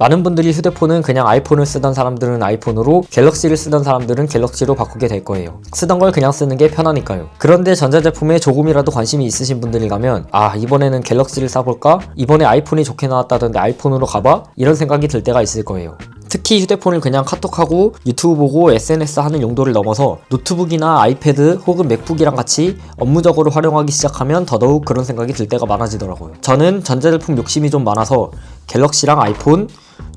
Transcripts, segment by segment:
많은 분들이 휴대폰은 그냥 아이폰을 쓰던 사람들은 아이폰으로 갤럭시를 쓰던 사람들은 갤럭시로 바꾸게 될 거예요. 쓰던 걸 그냥 쓰는 게 편하니까요. 그런데 전자제품에 조금이라도 관심이 있으신 분들이라면 아 이번에는 갤럭시를 사볼까? 이번에 아이폰이 좋게 나왔다던데 아이폰으로 가봐? 이런 생각이 들 때가 있을 거예요. 특히 휴대폰을 그냥 카톡하고 유튜브 보고 SNS 하는 용도를 넘어서 노트북이나 아이패드 혹은 맥북이랑 같이 업무적으로 활용하기 시작하면 더더욱 그런 생각이 들 때가 많아지더라고요. 저는 전자제품 욕심이 좀 많아서 갤럭시랑 아이폰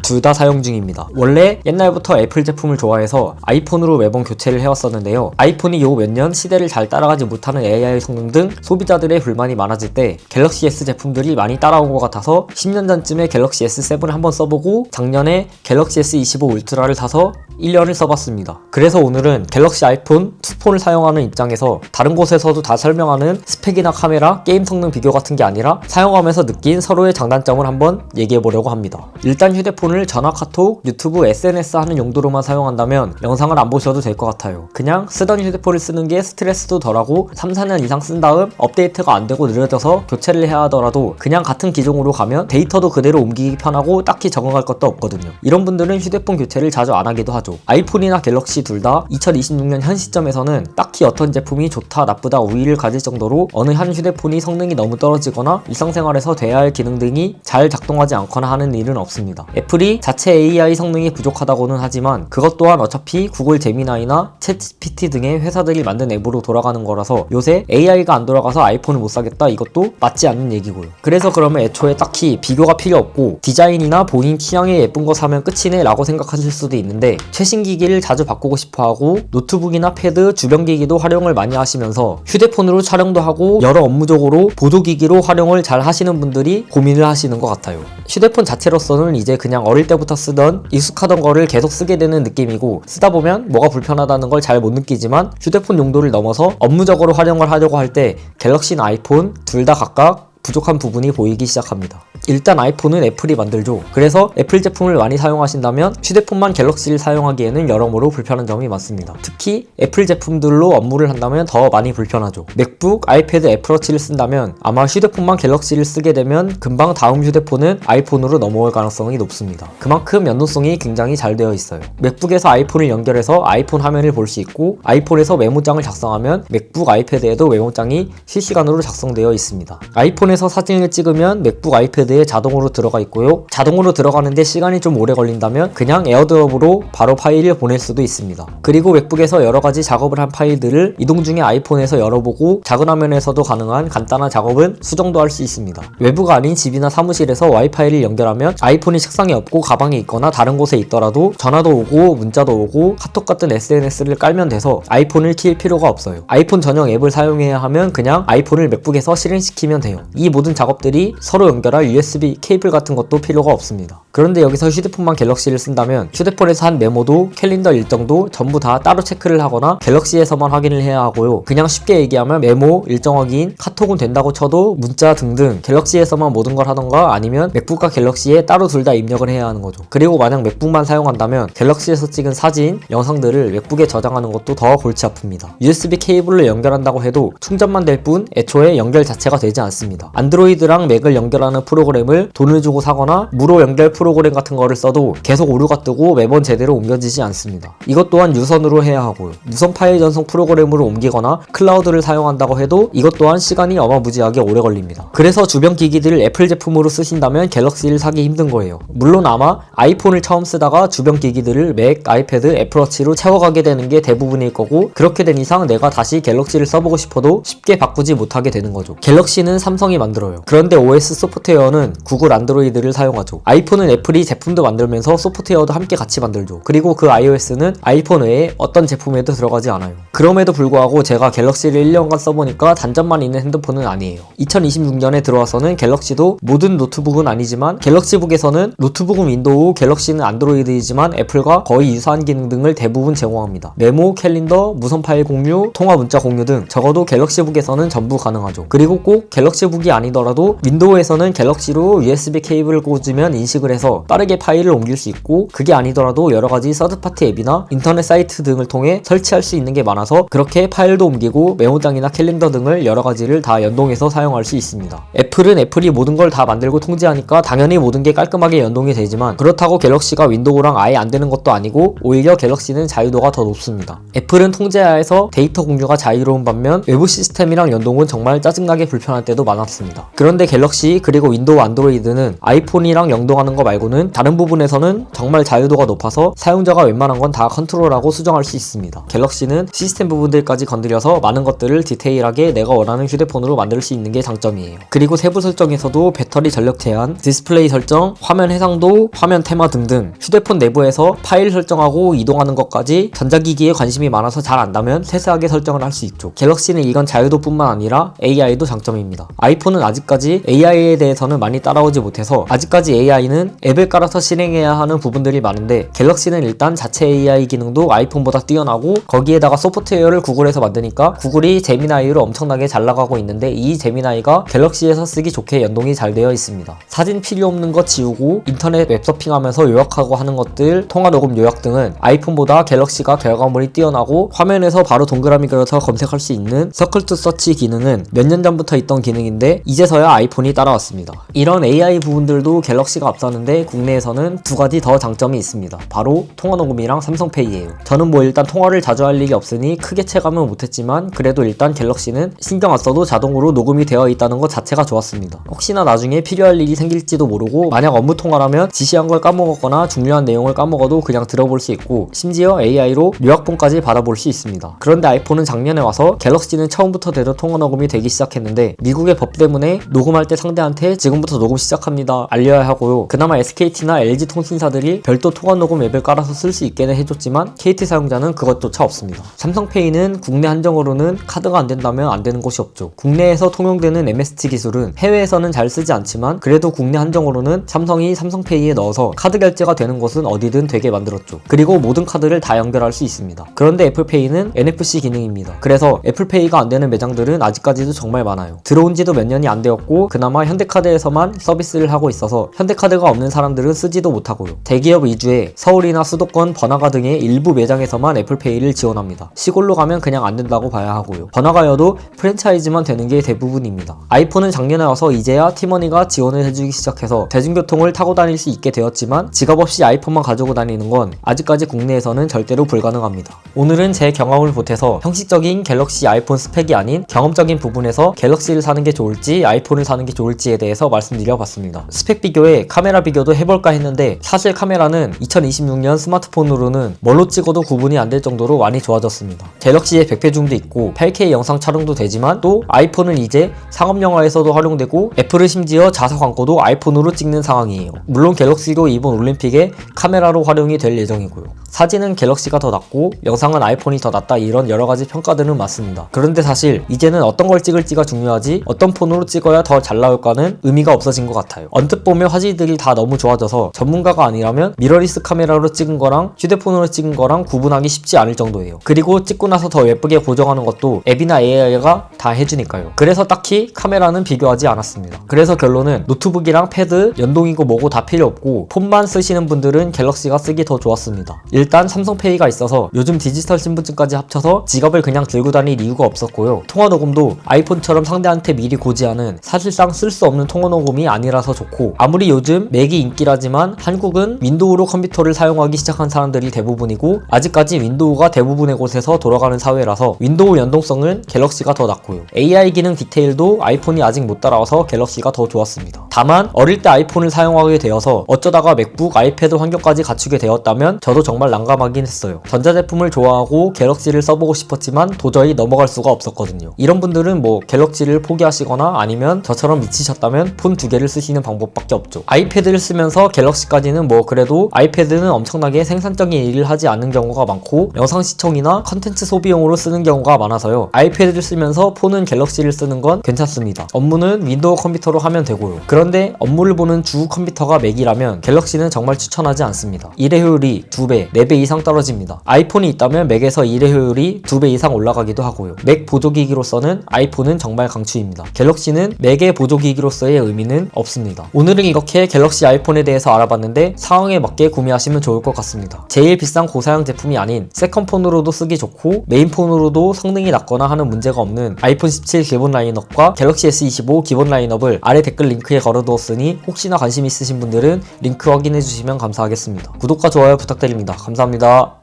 둘 다 사용 중입니다. 원래 옛날부터 애플 제품을 좋아해서 아이폰으로 매번 교체를 해왔었는데요. 아이폰이 요 몇 년 시대를 잘 따라가지 못하는 AI 성능 등 소비자들의 불만이 많아질 때 갤럭시 S 제품들이 많이 따라온 것 같아서 10년 전쯤에 갤럭시 S7을 한번 써보고 작년에 갤럭시 S25 울트라를 사서 1년을 써봤습니다. 그래서 오늘은 갤럭시 아이폰 2폰을 사용하는 입장에서 다른 곳에서도 다 설명하는 스펙이나 카메라, 게임 성능 비교 같은 게 아니라 사용하면서 느낀 서로의 장단점을 한번 얘기해 보려고 합니다. 일단 휴대폰 을 전화 카톡, 유튜브, SNS 하는 용도로만 사용한다면 영상을 안 보셔도 될 것 같아요. 그냥 쓰던 휴대폰을 쓰는 게 스트레스도 덜하고 3, 4년 이상 쓴 다음 업데이트가 안 되고 느려져서 교체를 해야 하더라도 그냥 같은 기종으로 가면 데이터도 그대로 옮기기 편하고 딱히 적응할 것도 없거든요. 이런 분들은 휴대폰 교체를 자주 안 하기도 하죠. 아이폰이나 갤럭시 둘 다 2026년 현 시점에서는 딱히 어떤 제품이 좋다 나쁘다 우위를 가질 정도로 어느 한 휴대폰이 성능이 너무 떨어지거나 일상생활에서 돼야 할 기능 등이 잘 작동하지 않거나 하는 일은 없습니다. 애플이 자체 AI 성능이 부족하다고는 하지만 그것 또한 어차피 구글 제미나이나 챗GPT 등의 회사들이 만든 앱으로 돌아가는 거라서 요새 AI가 안 돌아가서 아이폰을 못 사겠다 이것도 맞지 않는 얘기고요. 그래서 그러면 애초에 딱히 비교가 필요 없고 디자인이나 본인 취향에 예쁜 거 사면 끝이네 라고 생각하실 수도 있는데 최신 기기를 자주 바꾸고 싶어 하고 노트북이나 패드, 주변 기기도 활용을 많이 하시면서 휴대폰으로 촬영도 하고 여러 업무적으로 보조기기로 활용을 잘 하시는 분들이 고민을 하시는 것 같아요. 휴대폰 자체로서는 이제 그냥 어릴 때부터 쓰던 익숙하던 거를 계속 쓰게 되는 느낌이고 쓰다 보면 뭐가 불편하다는 걸 잘 못 느끼지만 휴대폰 용도를 넘어서 업무적으로 활용을 하려고 할 때 갤럭시나 아이폰 둘 다 각각 부족한 부분이 보이기 시작합니다. 일단 아이폰은 애플이 만들죠. 그래서 애플 제품을 많이 사용하신다면 휴대폰만 갤럭시를 사용하기에는 여러모로 불편한 점이 많습니다. 특히 애플 제품들로 업무를 한다면 더 많이 불편하죠. 맥북, 아이패드, 애플워치를 쓴다면 아마 휴대폰만 갤럭시를 쓰게 되면 금방 다음 휴대폰은 아이폰으로 넘어올 가능성이 높습니다. 그만큼 연동성이 굉장히 잘 되어 있어요. 맥북에서 아이폰을 연결해서 아이폰 화면을 볼 수 있고 아이폰에서 메모장을 작성하면 맥북, 아이패드에도 메모장이 실시간으로 작성되어 있습니다. 아이폰에서 사진을 찍으면 맥북, 아이패드에 자동으로 들어가 있고요. 자동으로 들어가는데 시간이 좀 오래 걸린다면 그냥 에어드롭으로 바로 파일을 보낼 수도 있습니다. 그리고 맥북에서 여러 가지 작업을 한 파일들을 이동 중에 아이폰에서 열어보고 작은 화면에서도 가능한 간단한 작업은 수정도 할 수 있습니다. 외부가 아닌 집이나 사무실에서 와이파이를 연결하면 아이폰이 책상에 없고 가방에 있거나 다른 곳에 있더라도 전화도 오고 문자도 오고 카톡 같은 SNS를 깔면 돼서 아이폰을 킬 필요가 없어요. 아이폰 전용 앱을 사용해야 하면 그냥 아이폰을 맥북에서 실행시키면 돼요. 이 모든 작업들이 서로 연결할 USB 케이블 같은 것도 필요가 없습니다. 그런데 여기서 휴대폰만 갤럭시를 쓴다면 휴대폰에서 한 메모도 캘린더 일정도 전부 다 따로 체크를 하거나 갤럭시에서만 확인을 해야 하고요. 그냥 쉽게 얘기하면 메모, 일정 확인, 카톡은 된다고 쳐도 문자 등등 갤럭시에서만 모든 걸 하던가 아니면 맥북과 갤럭시에 따로 둘 다 입력을 해야 하는 거죠. 그리고 만약 맥북만 사용한다면 갤럭시에서 찍은 사진, 영상들을 맥북에 저장하는 것도 더 골치 아픕니다. USB 케이블을 연결한다고 해도 충전만 될 뿐 애초에 연결 자체가 되지 않습니다. 안드로이드랑 맥을 연결하는 프로그램 을 돈을 주고 사거나 무료 연결 프로그램 같은 거를 써도 계속 오류가 뜨고 매번 제대로 옮겨지지 않습니다. 이것 또한 유선으로 해야 하고요. 무선 파일 전송 프로그램으로 옮기거나 클라우드를 사용한다고 해도 이것 또한 시간이 어마무지하게 오래 걸립니다. 그래서 주변 기기들을 애플 제품으로 쓰신다면 갤럭시를 사기 힘든 거예요. 물론 아마 아이폰을 처음 쓰다가 주변 기기들을 맥, 아이패드, 애플워치로 채워가게 되는 게 대부분일 거고 그렇게 된 이상 내가 다시 갤럭시를 써보고 싶어도 쉽게 바꾸지 못하게 되는 거죠. 갤럭시는 삼성이 만들어요. 그런데 OS 소프트웨어는 구글 안드로이드를 사용하죠. 아이폰은 애플이 제품도 만들면서 소프트웨어도 함께 같이 만들죠. 그리고 그 iOS는 아이폰 외에 어떤 제품에도 들어가지 않아요. 그럼에도 불구하고 제가 갤럭시를 1년간 써보니까 단점만 있는 핸드폰은 아니에요. 2026년에 들어와서는 갤럭시도 모든 노트북은 아니지만 갤럭시북에서는 노트북은 윈도우, 갤럭시는 안드로이드이지만 애플과 거의 유사한 기능 등을 대부분 제공합니다. 메모, 캘린더, 무선 파일 공유, 통화 문자 공유 등 적어도 갤럭시북에서는 전부 가능하죠. 그리고 꼭 갤럭시북이 아니더라도 윈도우에서는 갤럭시 로 USB 케이블을 꽂으면 인식을 해서 빠르게 파일을 옮길 수 있고 그게 아니더라도 여러 가지 서드파티 앱이나 인터넷 사이트 등을 통해 설치할 수 있는 게 많아서 그렇게 파일도 옮기고 메모장이나 캘린더 등을 여러 가지를 다 연동해서 사용할 수 있습니다. 애플은 애플이 모든 걸 다 만들고 통제하니까 당연히 모든 게 깔끔하게 연동이 되지만 그렇다고 갤럭시가 윈도우랑 아예 안 되는 것도 아니고 오히려 갤럭시는 자유도가 더 높습니다. 애플은 통제하에서 데이터 공유가 자유로운 반면 외부 시스템이랑 연동은 정말 짜증나게 불편할 때도 많았습니다. 그런데 갤럭시 그리고 윈도우 안드로이드는 아이폰이랑 연동하는 거 말고는 다른 부분에서는 정말 자유도가 높아서 사용자가 웬만한 건 다 컨트롤하고 수정할 수 있습니다. 갤럭시는 시스템 부분들까지 건드려서 많은 것들을 디테일하게 내가 원하는 휴대폰으로 만들 수 있는 게 장점이에요. 그리고 세부 설정에서도 배터리 전력 제한, 디스플레이 설정, 화면 해상도, 화면 테마 등등 휴대폰 내부에서 파일 설정하고 이동하는 것까지 전자기기에 관심이 많아서 잘 안다면 세세하게 설정을 할 수 있죠. 갤럭시는 이건 자유도뿐만 아니라 AI도 장점입니다. 아이폰은 아직까지 AI에 대해서는 많이 따라오지 못해서 아직까지 AI는 앱을 깔아서 실행해야 하는 부분들이 많은데 갤럭시는 일단 자체 AI 기능도 아이폰보다 뛰어나고 거기에다가 소프트웨어를 구글에서 만드니까 구글이 제미나이로 엄청나게 잘 나가고 있는데 이 제미나이가 갤럭시에서 쓰기 좋게 연동이 잘 되어 있습니다. 사진 필요 없는 거 지우고 인터넷 웹서핑하면서 요약하고 하는 것들, 통화 녹음 요약 등은 아이폰보다 갤럭시가 결과물이 뛰어나고 화면에서 바로 동그라미 그려서 검색할 수 있는 서클 투 서치 기능은 몇 년 전부터 있던 기능인데 이제서야 아이폰이 따라왔습니다. 이런 AI 부분들도 갤럭시가 앞서는데 국내에서는 두 가지 더 장점이 있습니다. 바로 통화 녹음이랑 삼성페이예요. 저는 뭐 일단 통화를 자주 할 일이 없으니 크게 체감은 못했지만 그래도 일단 갤럭시는 신경 안 써도 자동으로 녹음이 되어 있다는 것 자체가 좋았습니다. 혹시나 나중에 필요할 일이 생길지도 모르고 만약 업무 통화라면 지시한 걸 까먹었거나 중요한 내용을 까먹어도 그냥 들어볼 수 있고 심지어 AI로 요약본까지 받아볼 수 있습니다. 그런데 아이폰은 작년에 와서 갤럭시는 처음부터 대로 통화 녹음이 되기 시작했는데 미국의 법 때문에 녹음할 때 상대한테 지금부터 녹음 시작합니다 알려야 하고요. 그나마 SKT나 LG 통신사들이 별도 통화 녹음 앱을 깔아서 쓸 수 있게는 해줬지만 KT 사용자는 그것조차 없습니다. 삼성페이는 국내 한정으로는 카드가 안 된다면 안 되는 곳이 없죠. 국내에서 통용되는 MST 기술은 해외에서는 잘 쓰지 않지만 그래도 국내 한정으로는 삼성이 삼성페이에 넣어서 카드 결제가 되는 곳은 어디든 되게 만들었죠. 그리고 모든 카드를 다 연결할 수 있습니다. 그런데 애플페이는 NFC 기능입니다. 그래서 애플페이가 안 되는 매장들은 아직까지도 정말 많아요. 들어온 지도 몇 년이 안 되었고 그나마 현대카드에서 만 서비스를 하고 있어서 현대카드가 없는 사람들은 쓰지도 못하고요. 대기업 위주의 서울이나 수도권 번화가 등의 일부 매장에서만 애플페이를 지원합니다. 시골로 가면 그냥 안 된다고 봐야 하고요. 번화가여도 프랜차이즈만 되는 게 대부분입니다. 아이폰은 작년에 와서 이제야 티머니가 지원을 해주기 시작해서 대중교통을 타고 다닐 수 있게 되었지만 지갑 없이 아이폰만 가지고 다니는 건 아직까지 국내에서는 절대로 불가능합니다. 오늘은 제 경험을 보태서 형식적인 갤럭시 아이폰 스펙이 아닌 경험적인 부분에서 갤럭시를 사는 게 좋을지 아이폰을 사는 게 좋을지에 대해서 말씀드 려 봤습니다. 스펙 비교에 카메라 비교도 해볼까 했는데 사실 카메라는 2026년 스마트폰으로는 뭘로 찍어도 구분이 안 될 정도로 많이 좋아졌습니다. 갤럭시의 백배줌도 있고 8K 영상 촬영도 되지만 또 아이폰은 이제 상업 영화에서도 활용되고 애플은 심지어 자사 광고도 아이폰으로 찍는 상황이에요. 물론 갤럭시도 이번 올림픽에 카메라로 활용이 될 예정이고요. 사진은 갤럭시가 더 낫고 영상은 아이폰이 더 낫다 이런 여러 가지 평가들은 맞습니다. 그런데 사실 이제는 어떤 걸 찍을지가 중요하지 어떤 폰으로 찍어야 더 잘 나올까는 의미가 없어진 것 같아요. 언뜻 보면 화질들이 다 너무 좋아져서 전문가가 아니라면 미러리스 카메라로 찍은 거랑 휴대폰으로 찍은 거랑 구분하기 쉽지 않을 정도예요. 그리고 찍고 나서 더 예쁘게 고정하는 것도 앱이나 AI가 다 해주니까요. 그래서 딱히 카메라는 비교하지 않았습니다. 그래서 결론은 노트북이랑 패드 연동이고 뭐고 다 필요 없고 폰만 쓰시는 분들은 갤럭시가 쓰기 더 좋았습니다. 일단 삼성페이가 있어서 요즘 디지털 신분증까지 합쳐서 지갑을 그냥 들고 다닐 이유가 없었고요. 통화 녹음도 아이폰처럼 상대한테 미리 고지하는 사실상 쓸 수 없는 통화 녹음 이 아니라서 좋고 아무리 요즘 맥이 인기라지만 한국은 윈도우로 컴퓨터를 사용하기 시작한 사람들이 대부분이고 아직까지 윈도우가 대부분의 곳에서 돌아가는 사회라서 윈도우 연동성은 갤럭시가 더 낫고요. AI 기능 디테일도 아이폰이 아직 못 따라와서 갤럭시가 더 좋았습니다. 다만 어릴 때 아이폰을 사용하게 되어서 어쩌다가 맥북, 아이패드 환경까지 갖추게 되었다면 저도 정말 난감하긴 했어요. 전자제품을 좋아하고 갤럭시를 써보고 싶었지만 도저히 넘어갈 수가 없었거든요. 이런 분들은 뭐 갤럭시를 포기하시거나 아니면 저처럼 미치셨다면 폰두 개를 쓰시는 방법밖에 없죠. 아이패드를 쓰면서 갤럭시까지는 뭐 그래도 아이패드는 엄청나게 생산적인 일을 하지 않는 경우가 많고 영상 시청이나 컨텐츠 소비용으로 쓰는 경우가 많아서요. 아이패드를 쓰면서 폰은 갤럭시를 쓰는 건 괜찮습니다. 업무는 윈도우 컴퓨터로 하면 되고요. 그런데 업무를 보는 주 컴퓨터가 맥이라면 갤럭시는 정말 추천하지 않습니다. 일의 효율이 2배, 4배 이상 떨어집니다. 아이폰이 있다면 맥에서 일의 효율이 2배 이상 올라가기도 하고요. 맥 보조기기로서는 아이폰은 정말 강추입니다. 갤럭시 갤럭시는 매개 보조기기로서의 의미는 없습니다. 오늘은 이렇게 갤럭시 아이폰에 대해서 알아봤는데 상황에 맞게 구매하시면 좋을 것 같습니다. 제일 비싼 고사양 제품이 아닌 세컨폰으로도 쓰기 좋고 메인폰으로도 성능이 낮거나 하는 문제가 없는 아이폰 17 기본 라인업과 갤럭시 S25 기본 라인업을 아래 댓글 링크에 걸어두었으니 혹시나 관심 있으신 분들은 링크 확인해 주시면 감사하겠습니다. 구독과 좋아요 부탁드립니다. 감사합니다.